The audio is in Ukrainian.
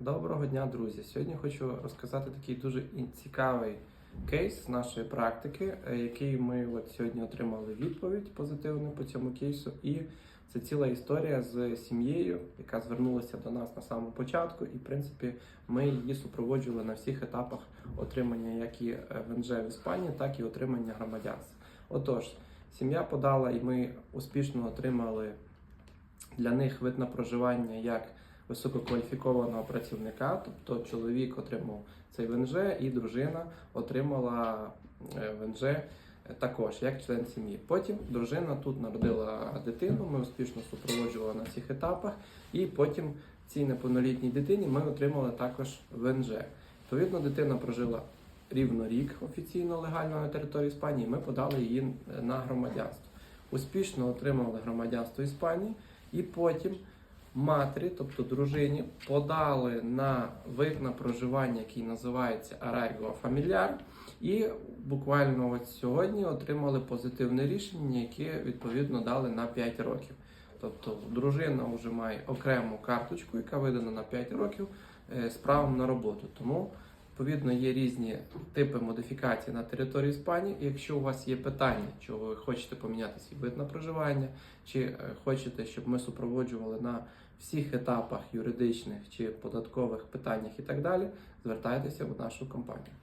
Доброго дня, друзі! Сьогодні хочу розказати такий дуже цікавий кейс з нашої практики, е, який ми от сьогодні отримали відповідь позитивну по цьому кейсу. І це ціла історія з сім'єю, яка звернулася до нас на самому початку, і в принципі ми її супроводжували на всіх етапах отримання як і е, ВНЖ в Іспанії, так і отримання громадянства. Отож, сім'я подала, і ми успішно отримали для них вид на проживання як висококваліфікованого працівника, тобто чоловік отримав цей ВНЖ, і дружина отримала е, ВНЖ також як член сім'ї. Потім дружина тут народила дитину. Ми успішно супроводжували на всіх етапах, і потім цій неповнолітній дитині ми отримали також ВНЖ. Відповідно, дитина прожила рівно рік офіційно легально на території Іспанії. Ми подали її на громадянство. Успішно отримали громадянство Іспанії, і потім матері, тобто дружині, подали на вид на проживання, який називається Арайго Фамільяр, і буквально от сьогодні отримали позитивне рішення, яке відповідно дали на 5 років. Тобто дружина вже має окрему карточку, яка видана на 5 років е, з правом на роботу. Тому відповідно є різні типи модифікацій на території Іспанії. Якщо у вас є питання, чи ви хочете поміняти свій вид на проживання, чи е, хочете, щоб ми супроводжували на всіх етапах юридичних чи податкових питаннях і так далі, звертайтеся в нашу компанію.